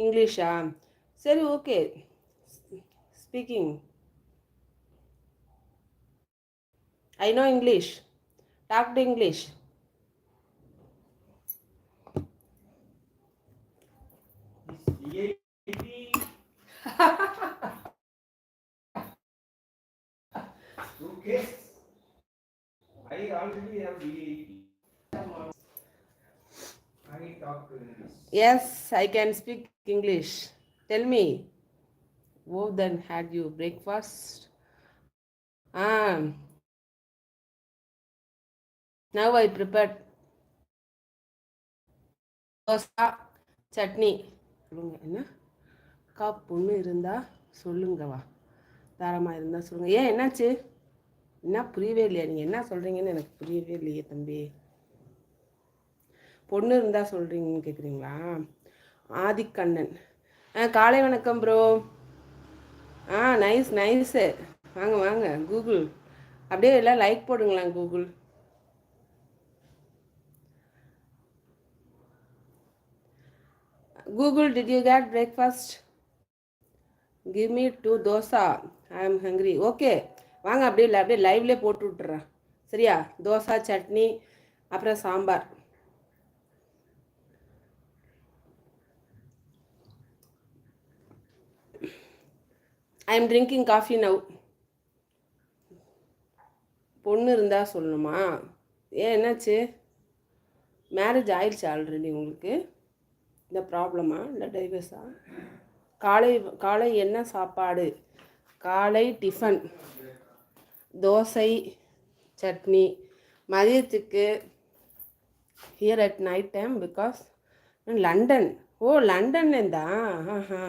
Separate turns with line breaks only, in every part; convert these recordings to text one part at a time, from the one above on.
இங்கிலீஷா சரி okay speaking I know English talk to English
Okay. I already have VAT.
Yes I can speak English tell me oh then had you breakfast ah now I prepared dosa chutney சொல்லுங்க என்ன? அக்கா பொண்ணு இருந்தால் சொல்லுங்க வா. தாராளமாக இருந்தால் சொல்லுங்க. ஏன் என்னாச்சு? என்ன புரியவே இல்லையா? நீங்கள் என்ன சொல்கிறீங்கன்னு எனக்கு புரியவே இல்லையே தம்பி. பொண்ணு இருந்தால் சொல்கிறீங்கன்னு கேட்குறீங்களா ஆதிக்கண்ணன். ஆ காலை வணக்கம் ப்ரோ ஆ நைஸ் நைஸு வாங்க வாங்க கூகுள் அப்படியே எல்லாம் like போடுங்களேன் Google Google did you get breakfast give me two dosa I am hungry okay வாங்க அப்படியே இல்லை அப்படியே லைவ்லேயே போட்டு விட்டுறேன். சரியா? தோசா சட்னி அப்புறம் sambar. I am drinking coffee now பொண்ணு இருந்தால் சொல்லணுமா? ஏன் என்னாச்சு? மேரேஜ் ஆயிடுச்சு ஆல்ரெடி உங்களுக்கு. இந்த ப்ராப்ளமா இல்லை டைவர்ஸா காலை காலை என்ன சாப்பாடு? காலை டிஃபன் தோசை சட்னி. மதியத்துக்கு here at night time because London oh லண்டன்லேருந்தா ஆஹா.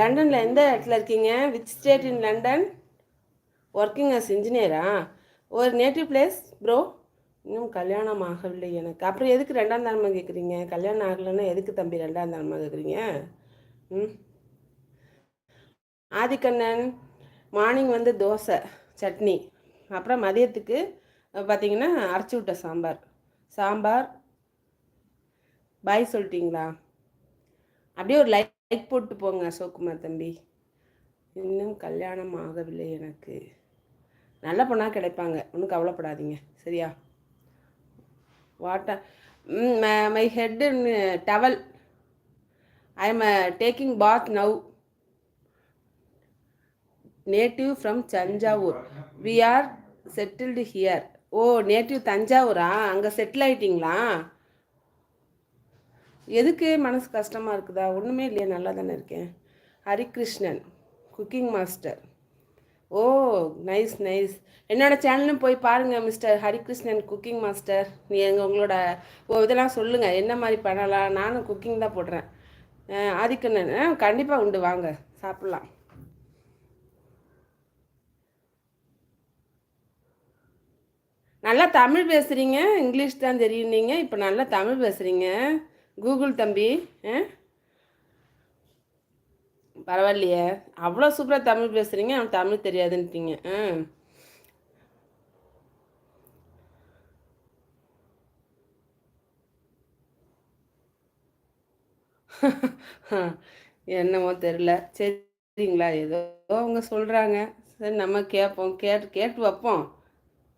லண்டனில் எந்த இடத்துல இருக்கீங்க? Which state in London working as இன்ஜினியரா ஒரு நேட்டிவ் பிளேஸ் ப்ரோ இன்னும் கல்யாணம் ஆகவில்லை எனக்கு. அப்புறம் எதுக்கு ரெண்டாம் தரமாக கேட்குறீங்க கல்யாணம் ஆகலைன்னா எதுக்கு தம்பி ரெண்டாம் தரமாக கேட்குறீங்க ம். ஆதிக்கண்ணன் மார்னிங் வந்து தோசை சட்னி. அப்புறம் மதியத்துக்கு பார்த்தீங்கன்னா அரைச்சி விட்ட சாம்பார். சாம்பார். பாய் சொல்லிட்டீங்களா? அப்படியே ஒரு லைட் லைக் போட்டு போங்க அசோக்குமார் தம்பி. இன்னும் கல்யாணம் ஆகவில்லை எனக்கு. நல்ல பொண்ணாக கிடைப்பாங்க. ஒன்றும் கவலைப்படாதீங்க. சரியா? Water my head towel. I am taking bath now native from Thanjavur we are settled here oh native தஞ்சாவூரா? அங்கே செட்டில் ஆயிட்டிங்களா? எதுக்கு மனசு கஷ்டமாக இருக்குதா? ஒன்றுமே இல்லையா நல்லா தானே இருக்கேன். Harikrishnan cooking master oh nice nice என்னோட சேனலும் போய் பாருங்கள் மிஸ்டர் ஹரிகிருஷ்ணன் குக்கிங் மாஸ்டர் நீ எங்கள் உங்களோட ஓ இதெல்லாம் சொல்லுங்கள் என்ன மாதிரி பண்ணலாம்? நானும் குக்கிங் தான் போடுறேன். ஆதிக்கண்ணன் ஆ கண்டிப்பாக உண்டு. வாங்க சாப்பிட்லாம். நல்லா தமிழ் பேசுகிறீங்க இங்கிலீஷ் தான் தெரியும் நீங்கள் இப்போ நல்லா தமிழ் பேசுகிறீங்க கூகுள் தம்பி ஆ? பரவாயில்லையே. அவ்வளோ சூப்பராக தமிழ் பேசுகிறீங்க அவன் தமிழ் தெரியாதுன்ட்டீங்க. ஆ. என்னமோ தெரில சரிங்களா ஏதோ அவங்க சொல்கிறாங்க சரி நம்ம கேட்போம் கேட்டு கேட்டு வைப்போம்.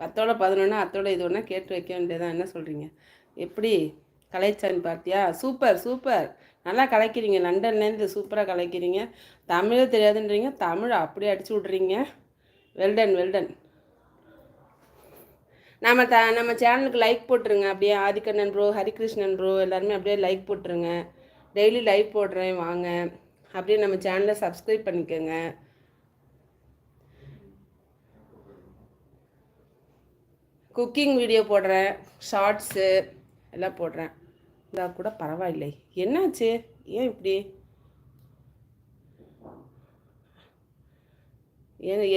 பத்தோட பதினொன்று அத்தோட இது ஒன்றா கேட்டு வைக்க வேண்டியதான் என்ன சொல்கிறீங்க எப்படி? கலைச்சான் பார்த்தியா சூப்பர் சூப்பர். நல்லா கலைக்கிறீங்க. லண்டன்லேருந்து சூப்பராக கலைக்கிறீங்க. தமிழே தெரியாதுன்றீங்க. தமிழ் அப்படியே அடிச்சு விட்றீங்க. வெல்டன் வெல்டன் நம்ம த நம்ம சேனலுக்கு லைக் போட்டுருங்க. அப்படியே ஆதிக்கண்ணன் ப்ரோ ஹரிகிருஷ்ணன் ப்ரோ எல்லாருமே அப்படியே லைக் போட்டுருங்க. டெய்லி லைவ் போடுறேன். வாங்க. அப்படியே நம்ம சேனலை சப்ஸ்கிரைப் பண்ணிக்கோங்க. குக்கிங் வீடியோ போடுறேன். ஷார்ட்ஸு எல்லாம் போடுறேன். இருந்தால் கூட பரவாயில்லை. என்னாச்சு? ஏன் இப்படி?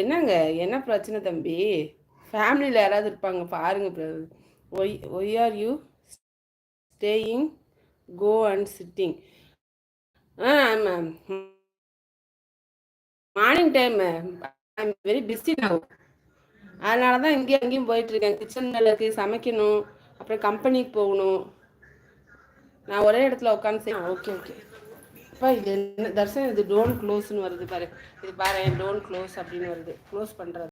என்னங்க? என்ன பிரச்சனை தம்பி? ஃபேமிலியில் யாராவது இருப்பாங்க பாருங்க why why are you staying go and sitting ah ஆமாம் morning time I'm very busy நான் அதனால தான் இங்கேயும் அங்கேயும் போயிட்டுருக்கேன் கிச்சன் வேலை இருக்குது சமைக்கணும். அப்புறம் கம்பெனிக்கு போகணும். நான் ஒரே இடத்துல உட்காந்து செய்ய ஓகே ஓகே அப்பா இது என்ன தர்சன் இது டோன்ட் க்ளோஸ்னு வருது பாரு. இது பாரு டோன்ட் க்ளோஸ் அப்படின்னு வருது. க்ளோஸ் பண்ணுறது